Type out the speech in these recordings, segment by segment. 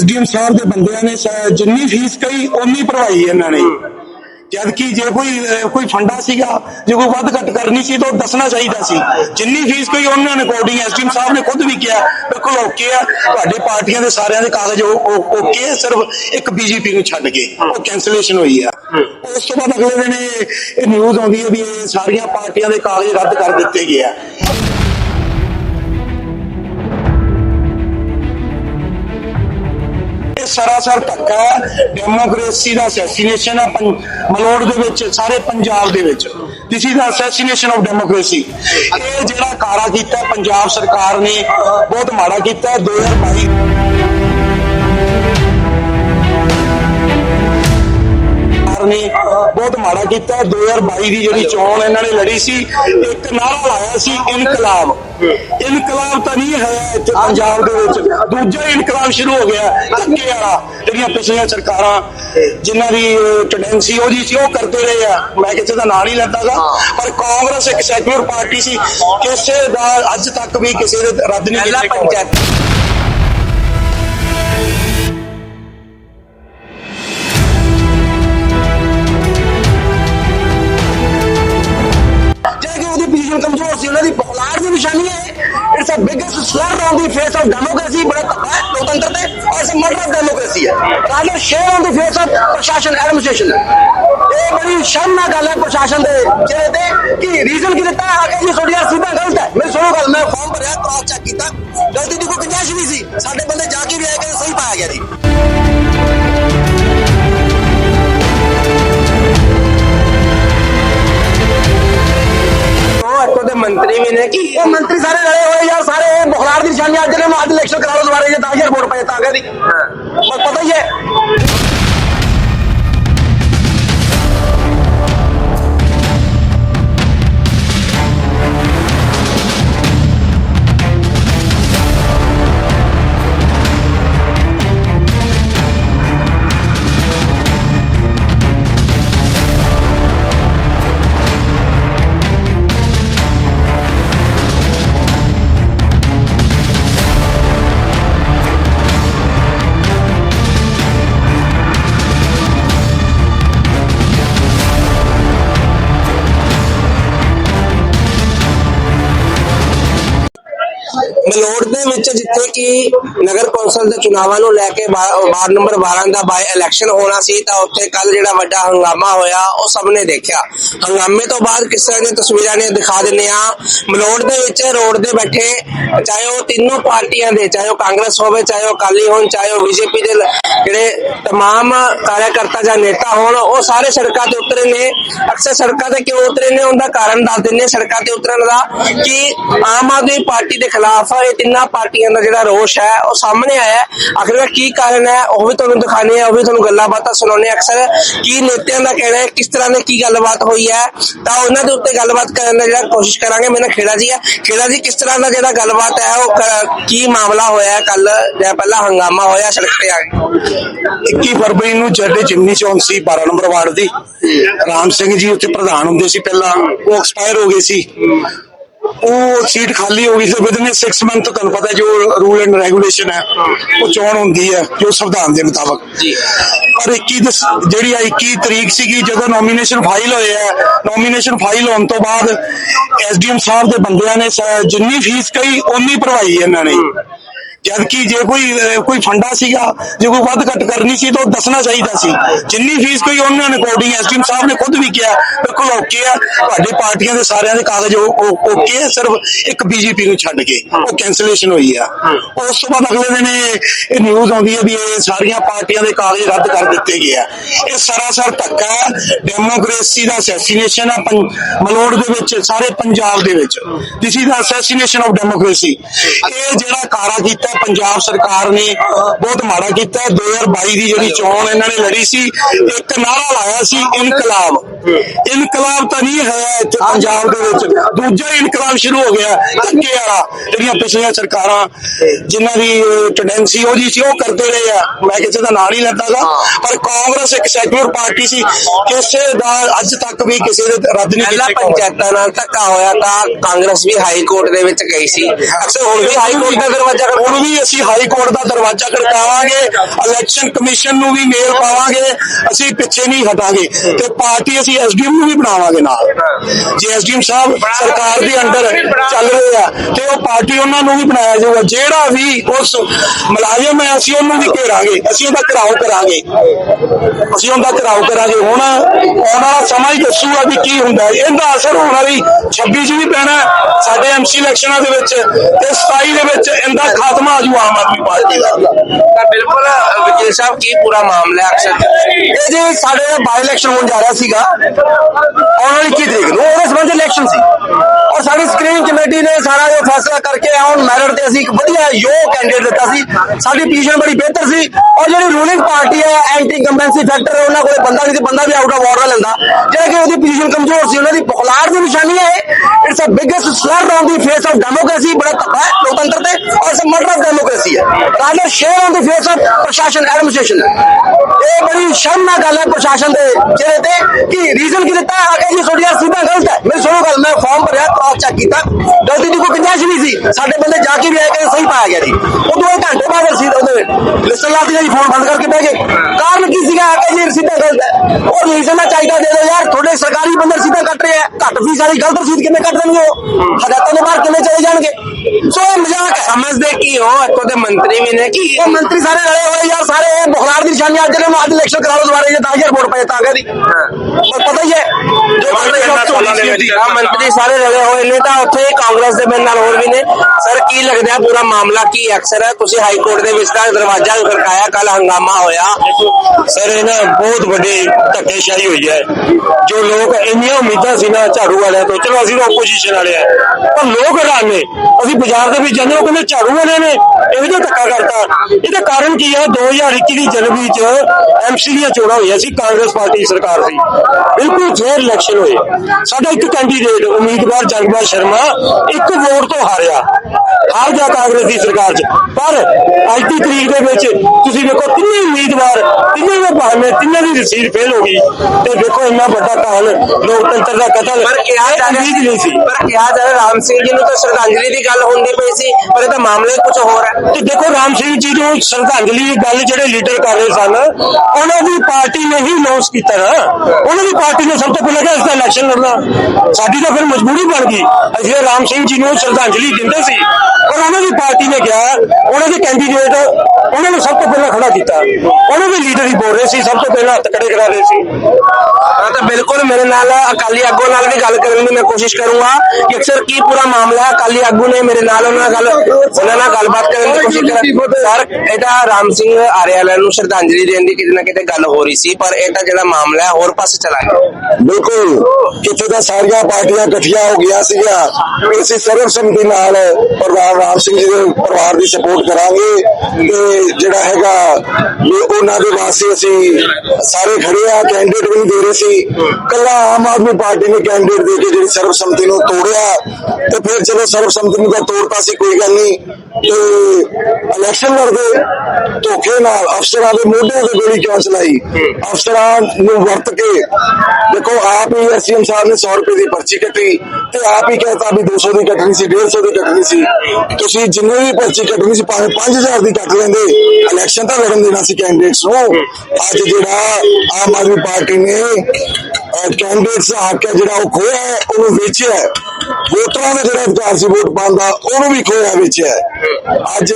SDM ਸਾਹਿਬ ਦੇ ਬੰਦਿਆਂ ਨੇ ਜਿੰਨੀ ਫੀਸ ਕਹੀ ਓਨੀ ਭਰਵਾਈ ਇਹਨਾਂ ਨੇ। ਜਦ ਕਿ ਜੇ ਕੋਈ ਕੋਈ ਫੰਡਾ ਸੀਗਾ ਜੇ ਕੋਈ ਵੱਧ ਘੱਟ ਕਰਨੀ ਸੀ ਤਾਂ ਦੱਸਣਾ ਚਾਹੀਦਾ ਸੀ। ਜਿੰਨੀ ਫੀਸ ਕੋਈ ਉਹਨਾਂ ਨੇ ਅਕੋਰਡਿੰਗ ਐਸਡੀਐਮ ਸਾਹਿਬ ਨੇ ਖੁਦ ਵੀ ਕਿਹਾ ਬਿਲਕੁਲ ਓਕੇ ਆ। ਤੁਹਾਡੇ ਪਾਰਟੀਆਂ ਦੇ ਸਾਰਿਆਂ ਦੇ ਕਾਗਜ਼ ਓਕੇ ਆ ਸਿਰਫ ਇੱਕ ਬੀਜੇਪੀ ਨੂੰ ਛੱਡ ਕੇ। ਉਹ ਕੈਂਸਲੇਸ਼ਨ ਹੋਈ ਆ। ਉਸ ਤੋਂ ਬਾਅਦ ਅਗਲੇ ਦਿਨ ਇਹ ਨਿਊਜ਼ ਆਉਂਦੀ ਹੈ ਵੀ ਸਾਰੀਆਂ ਪਾਰਟੀਆਂ ਦੇ ਕਾਗਜ਼ ਰੱਦ ਕਰ ਦਿੱਤੇ ਗਏ ਆ। ਸਰਾਸਰ ਧੱਕਾ ਹੈ। ਡੈਮੋਕ੍ਰੇਸੀ ਦਾ ਅਸੈਸੀਨੇਸ਼ਨ ਹੈ ਮਲੋੜ ਦੇ ਵਿੱਚ, ਸਾਰੇ ਪੰਜਾਬ ਦੇ ਵਿੱਚ। This is the assassination of democracy ਇਹ ਜਿਹੜਾ ਕਾਰਾ ਕੀਤਾ, ਪੰਜਾਬ ਸਰਕਾਰ ਨੇ, ਬਹੁਤ ਮਾੜਾ ਕੀਤਾ। ਹੈ। 2022 ਸਰਕਾਰ ਨੇ ਬਹੁਤ ਮਾੜਾ ਕੀਤਾ। ਹੈ। 2022 ਦੀ ਜਿਹੜੀ ਚੋਣ ਇਹਨਾਂ ਨੇ ਲੜੀ ਸੀ ਇੱਕ ਨਾਰਾ ਲਾਇਆ ਸੀ ਇਨਕਲਾਬ। ਇਨਕਲਾਬ ਤਾਂ ਨਹੀਂ ਹੈ ਇੱਥੇ ਪੰਜਾਬ ਦੇ ਵਿੱਚ। ਦੂਜਾ ਇਨਕਲਾਬ ਸ਼ੁਰੂ ਹੋ ਗਿਆ ਧੱਕੇ ਵਾਲਾ ਜਿਹੜੀਆਂ ਪਿਛਲੀਆਂ ਸਰਕਾਰਾਂ ਜਿਨ੍ਹਾਂ ਦੀ ਟੈਂਡੈਂਸੀ ਉਹਦੀ ਸੀ ਉਹ ਕਰਦੇ ਰਹੇ ਆ। ਮੈਂ ਕਿਸੇ ਦਾ ਨਾਂ ਨਹੀਂ ਲੈਂਦਾਗਾ ਪਰ ਕਾਂਗਰਸ ਇੱਕ ਸੈਕੂਲਰ ਪਾਰਟੀ ਸੀ। ਕਿਸੇ ਦਾ ਅੱਜ ਤੱਕ ਵੀ ਕਿਸੇ ਦੇ ਰੱਦ ਨਹੀਂ ਕੀਤੇ panchayat. It's a biggest slur on the face of democracy ਬੜਾ ਧੱਕਾ ਹੈ ਲੋਕਤੰਤਰ ਤੇ, ਔਰ ਇਸ ਮਰਡਰ ਆਫ ਡੈਮੋਕ੍ਰੇਸੀ ਹੈ। Rather shame on the face of ਇਹ ਬੜੀ ਸ਼ਰਮਨਾਕ ਗੱਲ ਹੈ ਪ੍ਰਸ਼ਾਸਨ ਦੇ ਚਿਹਰੇ ਤੇ ਕਿ ਰੀਜ਼ਨ ਕੀ ਦਿੱਤਾ ਹੈ? ਕਿ ਤੁਹਾਡੀ ਸਿੱਧਾ ਗਲਤ ਹੈ। ਮੇਰੀ ਸੁਣੋ ਗੱਲ, ਮੈਂ ਫਾਰਮ ਭਰਿਆ ਕ੍ਰਾਸ ਚੈੱਕ ਕੀਤਾ। ਗਲਤੀ ਦੀ ਕੋਈ ਗੁੰਜਾਇਸ਼ ਨਹੀਂ ਸੀ। ਸਾਡੇ ਬੰਦੇ ਜਾ ਕੇ ਵੀ ਆਏ ਕਿ ਸਹੀ ਪਾਇਆ ਗਿਆ ਜੀ। ਦੇ ਮੰਤਰੀ ਵੀ ਨੇ? ਕਿ ਇਹ ਮੰਤਰੀ ਸਾਰੇ ਲੜੇ ਹੋਏ ਯਾਰ ਸਾਰੇ ਬੁਖਲਾਰ ਦੀ ਨਿਸ਼ਾਨੀ ਅੱਜ ਨੇ ਅੱਜ ਇਲੈਕਸ਼ਨ ਕਰਾ ਲਓ ਦੁਬਾਰਾ ਜੇ 10000 ਵੋਟ ਪਏ ਤਾਂ ਕਹਦੀ ਬਸ ਪਤਾ ਹੀ ਹੈ। ਮਲੋੜ ਦੇ ਵਿੱਚ ਜਿੱਥੇ ਕਿ ਨਗਰ ਕੌਂਸਲ ਦੇ ਚੁਣਾਵਾਂ ਨੂੰ ਲੈ ਕੇ ਬਾ- ਵਾਰਡ ਨੰਬਰ 12 ਦਾ ਬਾਈ ਇਲੈਕਸ਼ਨ ਹੋਣਾ ਸੀ ਤਾਂ ਉੱਥੇ ਕੱਲ ਜਿਹੜਾ ਵੱਡਾ ਹੰਗਾਮਾ ਹੋਇਆ ਉਹ ਸਭ ਨੇ ਦੇਖਿਆ ਹੰਗਾਮੇ ਤੋਂ ਬਾਅਦ ਕਿਸ ਤਰ੍ਹਾਂ ਦੀਆਂ ਤਸਵੀਰਾਂ ਨੇ ਦਿਖਾ ਦਿੰਨੇ ਆ ਮਲੋੜ ਦੇ ਵਿੱਚ ਰੋਡ ਦੇ ਬੈਠੇ ਚਾਹੇ ਉਹ ਤਿੰਨੋਂ ਪਾਰਟੀਆਂ ਦੇ ਚਾਹੇ ਉਹ ਕਾਂਗਰਸ ਹੋਵੇ ਚਾਹੇ ਉਹ ਅਕਾਲੀ ਹੋਣ ਚਾਹੇ ਉਹ ਬੀਜੇਪੀ ਦੇ ਲ- ਜਿਹੜੇ तमाम ਕਾਰਜਕਰਤਾ ਜਾਂ ਨੇਤਾ ਹੋਣ ਉਹ ਸਾਰੇ ਸੜਕਾਂ ਤੇ ਉਤਰੇ ਨੇ ਅਕਸਰ ਸੜਕਾਂ ਤੇ ਕਿਉਂ ਉਤਰੇ ਨੇ ਉਹਦਾ ਕਾਰਨ ਦੱਸ ਦਿੰਨੇ ਸੜਕਾਂ ਤੇ ਉਤਰਨ ਦਾ ਕਿ ਆਮ ਆਦਮੀ ਪਾਰਟੀ ਦੇ ਖਿਲਾਫ ਇਹ ਤਿੰਨਾਂ ਪਾਰਟੀਆਂ ਦਾ ਜਿਹੜਾ ਰੋਸ਼ ਹੈ, ਉਹ ਸਾਹਮਣੇ ਆਇਆ ਹੈ। ਕੀ ਕਾਰਨ ਹੈ, ਉਹ ਵੀ ਤੁਹਾਨੂੰ ਦਿਖਾਣੇ ਆ ਉਹ ਵੀ ਤੁਹਾਨੂੰ ਗੱਲਾਂ ਬਾਤਾਂ ਸੁਣਾਉਣੇ ਅਕਸਰ ਕੀ ਨੇਤਿਆਂ ਦਾ ਕਹਿਣਾ ਹੈ, ਕਿਸ ਤਰ੍ਹਾਂ ਦੀ ਕੀ ਗੱਲਬਾਤ ਹੋਈ ਹੈ, ਤਾਂ ਉਹਨਾਂ ਦੇ ਉੱਤੇ ਗੱਲਬਾਤ ਕਰਨ ਦਾ ਜਿਹੜਾ ਕੋਸ਼ਿਸ਼ ਕਰਾਂਗੇ। ਮੇਰਾ ਖੇੜਾ ਜੀ ਹੈ। ਖੇੜਾ ਜੀ, ਕਿਸ ਤਰ੍ਹਾਂ ਦਾ ਜਿਹੜਾ ਗੱਲਬਾਤ ਹੈ, ਉਹ ਕੀ ਮਾਮਲਾ ਹੋਇਆ ਕੱਲ ਜਾਂ ਪਹਿਲਾਂ ਹੰਗਾਮਾ ਹੋਇਆ, ਸੜਕ ਤੇ ਆ ਕੇ। 21 ਫਰਵਰੀ ਨੂੰ ਜਿਹੜੇ ਜਿਮਨੀ ਚੌਂਕ ਸੀ 12 ਨੰਬਰ ਵਾਰਡ ਦੀ। ਰਾਮ ਸਿੰਘ ਜੀ ਉੱਥੇ ਪ੍ਰਧਾਨ ਹੁੰਦੇ ਸੀ ਪਹਿਲਾਂ, ਉਹ ਐਕਸਪਾਇਰ ਹੋ ਗਏ ਸੀ। ਉਹ ਸੀਟ ਖਾਲੀ ਹੋ ਗਈ ਸੀ ਵਿਦਨ 6 ਮੰਥ ਤੁਹਾਨੂੰ ਪਤਾ ਜੋ ਰੂਲ ਐਂਡ ਰੈਗੂਲੇਸ਼ਨ ਹੈ ਉਹ ਚੋਣ ਹੁੰਦੀ ਹੈ ਜੋ ਸੰਵਿਧਾਨ ਦੇ ਮੁਤਾਬਕ। ਜੀ। ਪਰ 21 ਦਸ ਜਿਹੜੀ ਆ 21 ਤਰੀਕ ਸੀਗੀ ਜਦੋਂ ਨੋਮੀਨੇਸ਼ਨ ਫਾਈਲ ਹੋਏ ਆ ਨੋਮੀਨੇਸ਼ਨ ਫਾਈਲ ਹੋਣ ਤੋਂ ਬਾਅਦ ਐਸਡੀਐਮ ਸਾਹਿਬ ਦੇ ਬੰਦਿਆਂ ਨੇ ਜਿੰਨੀ ਫੀਸ ਕਹੀ ਓਨੀ ਭਰਵਾਈ ਇਹਨਾਂ ਨੇ। ਜਦ ਕਿ ਜੇ ਕੋਈ ਅਹ, ਕੋਈ ਫੰਡਾ ਸੀਗਾ ਜੇ ਕੋਈ ਵੱਧ ਘੱਟ ਕਰਨੀ ਸੀ ਤਾਂ ਉਹ ਦੱਸਣਾ ਚਾਹੀਦਾ ਸੀ। ਜਿੰਨੀ ਫੀਸ ਕੋਈ ਉਹਨਾਂ ਨੇ ਅਕੋਰਡਿੰਗ ਐਸਡੀਐਮ ਸਾਹਿਬ ਨੇ ਖੁਦ ਵੀ ਕਿਹਾ ਬਿਲਕੁਲ ਓਕੇ ਆ ਤੁਹਾਡੇ ਪਾਰਟੀਆਂ ਦੇ ਸਾਰਿਆਂ ਦੇ ਕਾਗਜ਼ ਓਕੇ ਆ ਸਿਰਫ ਇੱਕ ਬੀਜੇਪੀ ਨੂੰ ਛੱਡ ਕੇ। ਉਹ ਕੈਂਸਲੇਸ਼ਨ ਹੋਈ ਆ। ਉਸ ਤੋਂ ਬਾਅਦ ਅਗਲੇ ਦਿਨ ਇਹ ਇਹ ਨਿਊਜ਼ ਆਉਂਦੀ ਹੈ ਵੀ ਇਹ ਸਾਰੀਆਂ ਪਾਰਟੀਆਂ ਦੇ ਕਾਗਜ਼ ਰੱਦ ਕਰ ਦਿੱਤੇ ਗਏ ਆ। ਇਹ ਸਰਾਸਰ ਧੱਕਾ ਹੈ। ਡੈਮੋਕ੍ਰੇਸੀ ਦਾ ਅਸੈਸੀਨੇਸ਼ਨ ਹੈ ਪੰ- ਮਲੋੜ ਦੇ ਵਿੱਚ ਸਾਰੇ ਪੰਜਾਬ ਦੇ ਵਿੱਚ। This is the assassination of democracy ਇਹ ਜਿਹੜਾ ਕਾਰਾ ਕੀਤਾ ਪੰਜਾਬ ਸਰਕਾਰ ਨੇ ਬਹੁਤ ਮਾੜਾ ਕੀਤਾ। ਹੈ। 2022 ਦੀ ਜਿਹੜੀ ਚੋਣ ਇਹਨਾਂ ਨੇ ਲੜੀ ਸੀ ਇੱਕ ਨਾਰਾ ਲਾਇਆ ਸੀ ਇਨਕਲਾਬ। ਇਨਕਲਾਬ ਤਾਂ ਨਹੀਂ ਹੈ ਇੱਥੇ ਪੰਜਾਬ ਦੇ ਵਿੱਚ। ਦੂਜਾ ਇਨਕਲਾਬ ਸ਼ੁਰੂ ਹੋ ਗਿਆ ਧੱਕੇ ਵਾਲਾ ਜਿਹੜੀਆਂ ਪਿਛਲੀਆਂ ਸਰਕਾਰਾਂ ਜਿਨ੍ਹਾਂ ਦੀ ਟੈਂਡੈਂਸੀ ਉਹਦੀ ਸੀ ਉਹ ਕਰਦੇ ਰਹੇ ਆ। ਮੈਂ ਕਿਸੇ ਦਾ ਨਾਂ ਨਹੀਂ ਲੈਂਦਾਗਾ ਪਰ ਕਾਂਗਰਸ ਇੱਕ ਸੈਕੂਲਰ ਪਾਰਟੀ ਸੀ। ਕਿਸੇ ਦਾ ਅੱਜ ਤੱਕ ਵੀ ਕਿਸੇ ਦੇ ਰੱਦ ਨਹੀਂ ਪਹਿਲਾਂ ਕੀਤੇ ਪੰਚਾਇਤਾਂ ਨਾਲ ਧੱਕਾ ਹੋਇਆ ਤਾਂ ਕਾਂਗਰਸ ਵੀ ਹਾਈ ਕੋਰਟ ਦੇ ਵਿੱਚ ਗਈ ਸੀ। ਅਕਸਰ ਹੁਣ ਵੀ ਹਾਈ ਕੋਰਟ ਦਾ ਦਰਵਾਜ਼ਾ ਹੁਣ ਵੀ ਅਸੀਂ ਹਾਈ ਕੋਰਟ ਦਾ ਦਰਵਾਜ਼ਾ ਖੜਕਾਵਾਂਗੇ ਇਲੈਕਸ਼ਨ ਕਮਿਸ਼ਨ ਨੂੰ ਵੀ ਮੇਲ ਪਾਵਾਂਗੇ ਅਸੀਂ ਪਿੱਛੇ ਨਹੀਂ ਹਟਾਂਗੇ ਤੇ ਪਾਰਟੀ ਅਸੀਂ ਐਸਡੀਐਮ ਨੂੰ ਵੀ ਬਣਾਵਾਂਗੇ ਨਾਲ। ਜੇ ਐਸਡੀਐਮ ਸਾਹਿਬ ਸਰਕਾਰ ਦੇ ਅੰਡਰ ਚੱਲ ਰਹੇ ਆ ਤੇ ਉਹ ਪਾਰਟੀ ਉਹਨਾਂ ਨੂੰ ਵੀ ਬਣਾਇਆ ਜਾਊਗਾ। ਜਿਹੜਾ ਵੀ ਉਸ ਮੁਲਾਜ਼ਮ ਹੈ ਅਸੀਂ ਉਹਨੂੰ ਵੀ ਘੇਰਾਂਗੇ ਅਸੀਂ ਉਹਦਾ ਘਰਾਓ ਕਰਾਂਗੇ। ਅਸੀਂ ਉਹਦਾ ਘਰਾਓ ਕਰਾਂਗੇ। ਹੁਣ ਆਉਣ ਵਾਲਾ ਸਮਾਂ ਹੀ ਦੱਸੂਗਾ ਵੀ ਕੀ ਹੁੰਦਾ ਇਹਦਾ ਅਸਰ ਹੋਣ ਵਾਲੀ 26 ਚ ਵੀ ਪੈਣਾ ਹੈ, ਸਾਡੇ ਐਮਸੀ ਇਲੈਕਸ਼ਨਾਂ ਦੇ ਵਿੱਚ ਤੇ 27 ਦੇ ਵਿੱਚ ਇਹਦਾ ਖਾਤਮਾ ਆ ਜੂ ਆਮ ਆਦਮੀ ਪਾਰਟੀ ਦਾ ਤਾਂ ਬਿਲਕੁਲ ਅ, ਵਕੀਲ ਸਾਹਿਬ ਕੀ ਪੂਰਾ ਮਾਮਲਾ ਹੈ ਅਕਸਰ ਇਹ ਜੀ ਸਾਡੇ ਬਾਈ ਇਲੈਕਸ਼ਨ ਹੋਣ ਜਾ ਰਿਹਾ ਸੀਗਾ ਆਉਣ ਵਾਲੀ 21 ਤਰੀਕ ਨੂੰ ਉਹਦੇ ਸੰਬੰਧ ਇਲੈਕਸ਼ਨ ਸੀ ਔਰ ਸਾਡੀ ਸਕਰੀਨਿੰਗ ਕਮੇਟੀ ਨੇ ਸਾਰਾ ਇਹ ਫੈਸਲਾ ਕਰਕੇ ਹੁਣ ਮੈਰਿਟ ਤੇ ਅਸੀਂ ਇੱਕ ਵਧੀਆ ਯੋਗ ਕੈਂਡੀਡੇਟ ਦਿੱਤਾ ਸੀ। ਸਾਡੀ ਪੋਜੀਸ਼ਨ ਬੜੀ ਬਿਹਤਰ ਸੀ। ਔਰ ਜਿਹੜੀ ਰੂਲਿੰਗ ਪਾਰਟੀ ਹੈ ਐਂਟੀ ਕੰਬੈਂਸੀ ਫੈਕਟਰ ਉਹਨਾਂ ਕੋਲੇ ਬੰਦਾ ਨਹੀਂ ਸੀ, ਬੰਦਾ ਵੀ ਆਊਟ ਆਫ ਆਰਡਰ ਲੈਂਦਾ। ਜਿਹੜਾ ਕਿ ਉਹਦੀ ਪੋਜੀਸ਼ਨ ਕਮਜ਼ੋਰ ਸੀ, ਉਹਨਾਂ ਦੀ ਬੁਖਲਾੜ ਦੀ ਨਿਸ਼ਾਨੀ ਹੈ it's a biggest slur on the face of democracy ਬੜਾ ਧੱਕਾ ਹੈ ਲੋਕਤੰਤਰ ਤੇ, ਔਰ ਇਟਸ ਮਰਡਰ ਆਫ ਡੈਮੋਕ੍ਰੇਸੀ ਹੈ। Rather shame on the face of ਪ੍ਰਸ਼ਾਸਨ ਐਡਮਿਨਿਸਟ੍ਰੇਸ਼ਨ ਇਹ ਬੜੀ ਸ਼ਰਮਨਾਕ ਗੱਲ ਹੈ ਪ੍ਰਸ਼ਾਸਨ ਦੇ ਚਿਹਰੇ ਤੇ ਕਿ ਰੀਜ਼ਨ ਕੀ ਦਿੱਤਾ? ਆ ਕੇ ਜੀ ਤੁਹਾਡੀ ਸਿੱਧਾ ਗਲਤ ਹੈ। ਮੇਰੀ ਸੁਣੋ ਗੱਲ, ਮੈਂ ਫਾਰਮ ਭਰਿਆ ਕ੍ਰਾਸ ਚੈੱਕ ਕੀਤਾ। ਗਲਤੀ ਦੀ ਕੋਈ ਗੁੰਜਾਇਸ਼ ਨਹੀਂ ਸੀ। ਸਾਡੇ ਬੰਦੇ ਜਾ ਕੇ ਵੀ ਆਏ ਕਿ ਸਹੀ ਪਾਇਆ ਗਿਆ ਜੀ। ਉਦੋਂ ਇੱਕ ਘੰਟੇ ਬਾਅਦ ਰਸੀਦ ਉਹਦੇ ਵਿੱਚ ਲਿਸਟਰ ਲਾਤੀ ਜੀ ਫੋਨ ਬੰਦ ਕਰਕੇ ਬਹਿ ਗਏ। ਕਾਰਨ ਕੀ ਸੀਗਾ? ਕਿ ਜੀ ਰਸੀਦਾਂ ਗਲਤ ਹੈ। ਔਰ ਰੀਜ਼ਨ ਨਾ ਚਾਹੀਦਾ ਦੇ ਦਿਓ ਯਾਰ, ਤੁਹਾਡੇ ਸਰਕਾਰ ਬੰਦੇ ਰਸੀਦਾਂ ਕੱਟ ਰਹੇ ਆ ਘੱਟ ਫੀਸ ਵਾਲੀ ਗਲਤ ਰਸੀਦ ਕਿਵੇਂ ਕੱਟ ਦੇਣਗੇ ਉਹ? ਹਦਾਇਤਾਂ ਦੇ ਬਾਹਰ ਕਿਵੇਂ ਚਲੇ ਜਾਣਗੇ? ਸੋ ਇਹ ਮਜ਼ਾਕ ਹੈ। ਸਮਝਦੇ ਕੀ ਹੋ? ਇੱਥੋਂ ਦੇ ਮੰਤਰੀ ਵੀ ਨੇ ਕਿ? ਉਹ ਮੰਤਰੀ ਸਾਰੇ ਰਲੇ ਹੋਏ ਯਾਰ ਸਾਰੇ ਇਹ ਬੁਖਲਾਰ ਦੀ ਨਿਸ਼ਾਨੀ ਅੱਜ ਨੂੰ ਅੱਜ ਇਲੈਕਸ਼ਨ ਕਰਾ ਲਓ ਦੁਬਾਰਾ ਜੇ 10000 ਵੋਟ ਪਏ ਤਾਂ ਕਹਦੀ ਪਰ ਪਤਾ ਹੀ ਹੈ ਮੰਤਰੀ ਸਾਰੇ ਰਲੇ ਹੋਏ ਨੇ ਤਾਂ ਉੱਥੇ ਕਾਂਗਰਸ ਦੇ ਮੇਰੇ ਨਾਲ ਹੋਰ ਵੀ ਨੇ। ਸਰ ਕੀ ਲੱਗਦਾ ਪੂਰਾ ਮਾਮਲਾ ਕੀ ਅਕਸਰ? ਹੈ ਤੁਸੀਂ ਹਾਈ ਕੋਰਟ ਦੇ ਵਿੱਚ ਦਾ ਦਰਵਾਜ਼ਾ ਖੜਕਾਇਆ ਕੱਲ ਹੰਗਾਮਾ ਹੋਇਆ। ਸਰ ਇਹ ਨਾ ਬਹੁਤ ਵੱਡੀ ਧੱਕੇਸ਼ਾਹੀ ਹੋਈ ਹੈ। ਜੋ ਲੋਕ ਇੰਨੀਆਂ ਉਮੀਦਾਂ ਸੀ ਨਾ ਝਾੜੂ ਵਾਲਿਆਂ ਤੋਂ, ਚਲੋ ਅਸੀਂ ਤਾਂ ਆਪੋਜੀਸ਼ਨ ਵਾਲੇ ਆ। ਪਰ ਲੋਕ ਹੈਰਾਨ ਨੇ। ਅਸੀਂ ਬਾਜ਼ਾਰ ਦੇ ਵਿੱਚ ਜਾਂਦੇ ਉਹ ਕਹਿੰਦੇ ਝਾੜੂ ਵਾਲਿਆਂ ਨੇ ਇਹੋ ਜਿਹਾ ਧੱਕਾ ਕਰਤਾ। ਇਹਦਾ ਕਾਰਨ ਕੀ ਹੈ 2021 ਦੀ ਜਨਵਰੀ ਚ ਐਮਸੀ ਦੀਆਂ ਚੋਣਾਂ ਹੋਈਆਂ ਸੀ, ਕਾਂਗਰਸ ਪਾਰਟੀ ਸਰਕਾਰ ਸੀ। ਬਿਲਕੁਲ ਫੇਅਰ ਇਲੈਕਸ਼ਨ ਹੋਏ। ਸਾਡਾ ਇੱਕ ਕੈਂਡੀਡੇਟ ਉਮੀਦਵਾਰ ਜਗਬਾਜ ਸ਼ਰਮਾ, ਇੱਕ ਵੋਟ ਤੋਂ ਹਾਰਿਆ। ਹਾਰ ਗਿਆ ਕਾਂਗਰਸ ਦੀ ਸਰਕਾਰ ਚ। ਪਰ ਅੱਜ ਦੀ ਤਰੀਕ ਦੇ ਵਿੱਚ ਤੁਸੀਂ ਵੇਖੋ, ਤਿੰਨੇ ਉਮੀਦਵਾਰ, ਤਿੰਨੇ ਦੇ ਬਹਾਨੇ, ਤਿੰਨੇ ਦੀ ਰਸੀਦ ਫੇਲ ਹੋ ਗਈ। ਤੇ ਵੇਖੋ ਇੰਨਾ ਵੱਡਾ ਕਾਲ ਲੋਕਤੰਤਰ ਦਾ ਕਤਲ ਪਰ ਕਿਹਾ ਜਾ ਉਮੀਦ ਨਹੀਂ ਸੀ। ਪਰ ਕਿਹਾ ਜਾ ਰਿਹਾ ਰਾਮ ਸਿੰਘ ਜੀ ਨੂੰ ਤਾਂ ਸ਼ਰਧਾਂਜਲੀ ਦੀ ਗੱਲ ਹੁੰਦੀ ਪਈ ਸੀ ਪਰ ਇਹ ਤਾਂ ਮਾਮਲਾ ਹੀ ਕੁਝ ਹੋਰ ਹੈ। ਤੇ ਦੇਖੋ ਰਾਮ ਸਿੰਘ ਜੀ ਨੂੰ ਸ਼ਰਧਾਂਜਲੀ ਦੀ ਗੱਲ ਜਿਹੜੇ ਲੀਡਰ ਕਰ ਰਹੇ ਸਨ ਉਹਨਾਂ ਦੀ ਪਾਰਟੀ ਨੇ ਹੀ ਅਨਾਉਂਸ ਕੀਤਾ ਨਾ। ਉਹਨਾਂ ਦੀ ਪਾਰਟੀ ਨੇ ਸਭ ਤੋਂ ਪਹਿਲਾਂ ਕਿਹਾ ਇਸ ਦਾ ਇਲੈਕਸ਼ਨ ਲੜਨਾ। ਸਾਡੀ ਤਾਂ ਫਿਰ ਮਜਬੂਰੀ ਬਣ ਗਈ। ਅਸੀਂ ਰਾਮ ਸਿੰਘ ਜੀ ਨੂੰ ਸ਼ਰਧਾਂਜਲੀ ਦਿੰਦੇ ਸੀ। ਪਰ ਉਹਨਾਂ ਦੀ ਪਾਰਟੀ ਨੇ ਕਿਹਾ ਉਹਨਾਂ ਦੇ ਕੈਂਡੀਡੇਟ ਉਹਨਾਂ ਨੂੰ ਸਭ ਤੋਂ ਪਹਿਲਾਂ ਖੜਾ ਕੀਤਾ। ਉਹਨਾਂ ਦੇ ਲੀਡਰ ਹੀ ਬੋਲ ਰਹੇ ਸੀ ਸਭ ਤੋਂ ਪਹਿਲਾਂ ਹੱਥ ਖੜੇ ਕਰਾ ਰਹੇ ਸੀ। ਤਾਂ ਬਿਲਕੁਲ ਮੇਰੇ ਨਾਲ ਅਕਾਲੀ ਆਗੂ ਨਾਲ ਵੀ ਗੱਲ ਕਰਨ ਦੀ ਮੈਂ ਕੋਸ਼ਿਸ਼ ਕਰੂੰਗਾ ਕਿ ਅਕਸਰ ਕੀ ਪੂਰਾ ਮਾਮਲਾ ਹੈ, ਅਕਾਲੀ ਆਗੂ ਨੇ ਮੇਰੇ ਨਾਲ ਉਹਨਾਂ ਨਾਲ ਗੱਲ ਉਹਨਾਂ ਨਾਲ ਗੱਲਬਾਤ ਕਰਨ ਦੀ ਕੋਸ਼ਿਸ਼ ਕਰ। ਸਰ, ਇਹਦਾ ਰਾਮ ਸਿੰਘ ਆਰਿਆਲਾ ਨੂੰ ਸ਼ਰਧਾਂਜਲੀ ਦੇਣ ਦੀ ਕਿਤੇ ਨਾ ਕਿਤੇ ਗੱਲ ਹੋ ਰਹੀ ਸੀ, ਪਰ ਇਹ ਤਾਂ ਜਿਹੜਾ ਮਾਮਲਾ ਹੈ, ਹੋਰ ਪਾਸੇ ਚਲਾ ਗਿਆ। ਬਿਲਕੁਲ। ਕਿੱਥੇ ਤਾਂ ਸਾਰੀਆਂ ਪਾਰਟੀਆਂ ਇਕੱਠੀਆਂ ਹੋ ਗਈਆਂ ਸੀਗੀਆਂ। ਵੀ ਅਸੀਂ ਸਰਵਸੰਮਤੀ ਨਾਲ ਪ੍ਰਧਾਨ ਰਾਮ ਸਿੰਘ ਜੀ ਦੇ ਪਰਿਵਾਰ ਦੀ ਸਪੋਰਟ ਕਰਾਂਗੇ। ਤੇ ਜਿਹੜਾ ਹੈਗਾ ਵੀ ਉਹਨਾਂ ਦੇ ਵਾਸਤੇ ਅਸੀਂ ਸਾਰੇ ਖੜੇ ਆ ਕੈਂਡੀਡੇਟ ਵੀ ਦੇ ਰਹੇ ਸੀ। ਕੱਲਾ ਆਮ ਆਦਮੀ ਪਾਰਟੀ ਨੇ ਕੈਂਡੀਡੇਟ ਦੇ ਕੇ ਜਿਹੜੀ ਸਰਵਸੰਮਤੀ ਨੂੰ ਤੋੜਿਆ, ਤੇ ਫਿਰ ਚਲੋ ਸਰਵਸੰਮਤੀ ਨੂੰ ਤਾਂ ਤੋੜਤਾ ਸੀ ਕੋਈ ਗੱਲ ਨਹੀਂ। ਤੇ ਇਲੈਕਸ਼ਨ ਲੜਦੇ, ਧੋਖੇ ਨਾਲ ਅਫਸਰਾਂ ਦੇ ਮੋਢਿਆਂ ਤੇ ਗੋਲੀ ਕਿਉਂ ਚਲਾਈ ਅਫਸਰਾਂ ਨੂੰ ਵਰਤ ਕੇ, ਦੇਖੋ, ਆਪ ਹੀ ਐਸਐਮ ਸਾਹਿਬ ਨੇ 100 ਰੁਪਏ ਦੀ ਪਰਚੀ ਕੱਟੀ, ਤੇ ਆਪ ਹੀ ਕਹਿਤਾ ਵੀ 200 ਦੀ ਕੱਟਣੀ ਸੀ 150 ਦੀ ਕੱਟਣੀ ਸੀ। ਤੁਸੀਂ ਜਿੰਨੀ ਵੀ ਪਰਚੀ ਕੱਟਣੀ ਸੀ, ਭਾਵੇਂ 5000 ਦੀ ਕੱਟ ਲੈਂਦੇ ਇਲੈਕਸ਼ਨ ਤਾਂ ਲੜਨ ਦੇਣਾ ਸੀ ਕੈਂਡੀਡੇਟਸ ਨੂੰ। ਅੱਜ ਜਿਹੜਾ ਆਮ ਆਦਮੀ ਪਾਰਟੀ ਨੇ ਕੈਂਡੀਡੇਟਸ ਦਾ ਹੱਕ ਹੈ ਜਿਹੜਾ ਉਹ ਖੋਇਆ ਹੈ ਉਹਨੂੰ ਵੇਚਿਆ ਹੈ। ਵੋਟਰਾਂ ਦਾ ਜਿਹੜਾ ਅਧਿਕਾਰ ਸੀ ਵੋਟ ਪਾਉਣ ਦਾ ਉਹਨੂੰ ਵੀ ਖੋਇਆ ਵੇਚਿਆ ਹੈ। ਅੱਜ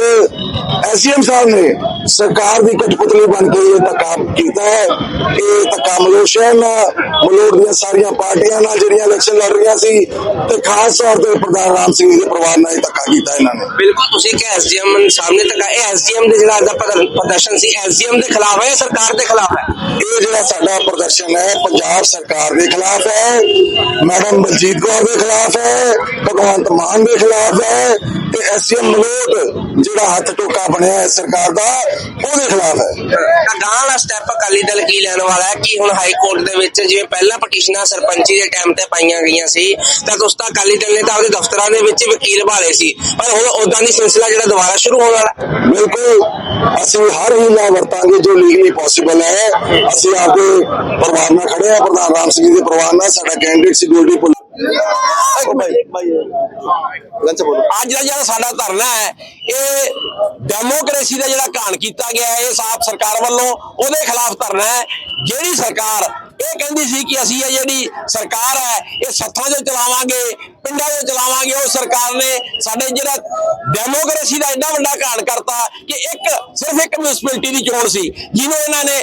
ਐਸਐਮ ਸਾਹਿਬ ਨੇ ਸਰਕਾਰ ਦੀ ਕਠਪੁਤਲੀ ਬਣ ਕੇ ਇਹ ਧੱਕਾ ਕੀਤਾ ਹੈ। ਇਹ ਧੱਕਾ ਮਲੋਸ਼ੀਆ ਨਾਲ ਮਲੋੜ ਦੀਆਂ ਸਾਰੀਆਂ ਪਾਰਟੀਆਂ ਨਾਲ ਜਿਹੜੀਆਂ ਇਲੈਕਸ਼ਨ ਲੜ ਰਹੀਆਂ ਸੀ ਤੇ ਖਾਸ ਤੌਰ ਤੇ ਪ੍ਰਧਾਨ ਰਾਮ ਸਿੰਘ ਦੇ ਪਰਿਵਾਰ ਨਾਲ ਇਹ ਧੱਕਾ ਕੀਤਾ ਇਹਨਾਂ ਨੇ। ਬਿਲਕੁਲ ਤੁਸੀਂ ਕਿ ਐਸਡੀਐਮ ਸਾਹਮਣੇ ਤੱਕ ਇਹ ਐਸਡੀਐਮ ਦੇ ਜਿਹੜਾ ਅੱਜ ਦਾ ਪ੍ਰਦਰ- ਪ੍ਰਦਰਸ਼ਨ ਸੀ ਐਸਡੀਐਮ ਦੇ ਖਿਲਾਫ ਹੈ ਜਾਂ ਸਰਕਾਰ ਦੇ ਖਿਲਾਫ ਹੈ? ਇਹ ਜਿਹੜਾ ਸਾਡਾ ਪ੍ਰਦਰਸ਼ਨ ਹੈ ਪੰਜਾਬ ਸਰਕਾਰ ਦੇ ਖਿਲਾਫ ਹੈ ਮੈਡਮ ਬਲਜੀਤ ਕੌਰ ਦੇ ਖਿਲਾਫ ਹੈ ਭਗਵੰਤ ਮਾਨ ਦੇ ਖਿਲਾਫ ਹੈ ਤੇ ਐਸਐਮ ਮਲੋਟ ਜਿਹੜਾ ਹੱਥ ਟੋਕਾ ਬਣਿਆ ਹੈ ਸਰਕਾਰ ਦਾ ਉਹਦੇ ਖਿਲਾਫ ਹੈ। ਗਾਂ ਵਾਲਾ ਸਟੈਪ ਅਕਾਲੀ ਦਲ ਕੀ ਲੈਣ ਵਾਲਾ ਹੈ ਕਿ ਹੁਣ ਹਾਈ ਕੋਰਟ ਦੇ ਵਿੱਚ ਜਿਵੇਂ ਪਹਿਲਾਂ ਪਟੀਸ਼ਨਾਂ ਸਰਪੰਚੀ ਦੇ ਟਾਈਮ ਤੇ ਪਾਈਆਂ ਗਈਆਂ ਸੀ ਤਾਂ ਉਸ ਤਾਂ ਅਕਾਲੀ ਦਲ ਨੇ ਤਾਂ ਆਪਦੇ ਦਫ਼ਤਰਾਂ ਦੇ ਵਿੱਚ ਹੀ ਵਕੀਲ ਭਾਲੇ ਸੀ। ਪਰ ਹੁਣ ਉਦਾਂ ਦੀ ਸਿਲਸਿਲਾ ਜਿਹੜਾ ਦੁਬਾਰਾ ਸ਼ੁਰੂ ਹੋਣ ਵਾਲਾ ਹੈ। ਬਿਲਕੁਲ ਅਸੀਂ ਹਰ ਹੀਲਾ ਵਰਤਾਂਗੇ ਜੋ ਲੀਗਲੀ ਪੋਸੀਬਲ ਹੈ। ਅਸੀਂ ਆਪਦੇ ਪਰਿਵਾਰ ਨਾਲ ਖੜੇ ਆ ਪ੍ਰਧਾਨ ਰਾਮ ਸਿੰਘ ਜੀ ਦੇ ਪਰਿਵਾਰ ਨਾਲ ਸਾਡਾ ਕੈਂਡੀਡੇਟ ਸੀ ਅੱਜ ਦਾ ਜਿਹੜਾ ਸਾਡਾ ਧਰਨਾ ਹੈ, ਇਹ ਡੈਮੋਕ੍ਰੇਸੀ ਦਾ ਜਿਹੜਾ ਘਾਣ ਕੀਤਾ ਗਿਆ ਹੈ ਇਸ ਆਪ ਸਰਕਾਰ ਵੱਲੋਂ ਉਹਦੇ ਖਿਲਾਫ ਧਰਨਾ ਹੈ। ਜਿਹੜੀ ਸਰਕਾਰ ਇਹ ਕਹਿੰਦੀ ਸੀ ਕਿ ਅਸੀਂ ਇਹ ਜਿਹੜੀ ਸਰਕਾਰ ਹੈ, ਇਹ ਸੱਥਾਂ 'ਚ ਚਲਾਵਾਂਗੇ, ਪਿੰਡਾਂ 'ਚ ਚਲਾਵਾਂਗੇ, ਉਹ ਸਰਕਾਰ ਨੇ ਸਾਡੇ ਜਿਹੜਾ ਡੈਮੋਕ੍ਰੇਸੀ ਦਾ ਇੰਨਾ ਵੱਡਾ ਘਾਣ ਕਰਤਾ ਕਿ ਇੱਕ, ਸਿਰਫ ਇੱਕ ਮਿਊਨਿਸਪੈਲਿਟੀ ਦੀ ਚੋਣ ਸੀ, ਜਿਹਨੂੰ ਇਹਨਾਂ ਨੇ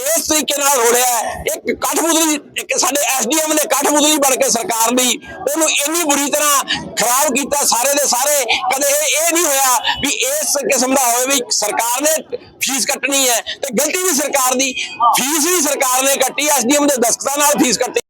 ਇਸ ਤਰੀਕੇ ਨਾਲ ਰੋੜਿਆ ਹੈ। ਇੱਕ ਕਠਪੁਤਲੀ ਇੱਕ ਸਾਡੇ ਐਸਡੀਐਮ ਨੇ ਕਠਪੁਤਲੀ ਬਣ ਕੇ ਸਰਕਾਰ ਦੀ, ਉਹਨੂੰ ਇੰਨੀ ਬੁਰੀ ਤਰ੍ਹਾਂ ਖਰਾਬ ਕੀਤਾ ਸਾਰੇ ਦੇ ਸਾਰੇ, ਕਦੇ ਇਹ ਇਹ ਨਹੀਂ ਹੋਇਆ ਵੀ ਇਸ ਕਿਸਮ ਦਾ ਹੋਵੇ ਵੀ ਸਰਕਾਰ ਨੇ ਫੀਸ ਕੱਟਣੀ ਹੈ ਤੇ ਗਲਤੀ ਵੀ ਸਰਕਾਰ ਦੀ, ਫੀਸ ਵੀ ਸਰਕਾਰ ਨੇ ਕੱਟੀ ਐਸਡੀਐਮ ਦੇ ਦਸਤਖਤਾਂ ਨਾਲ ਫੀਸ ਕੱਟੀ।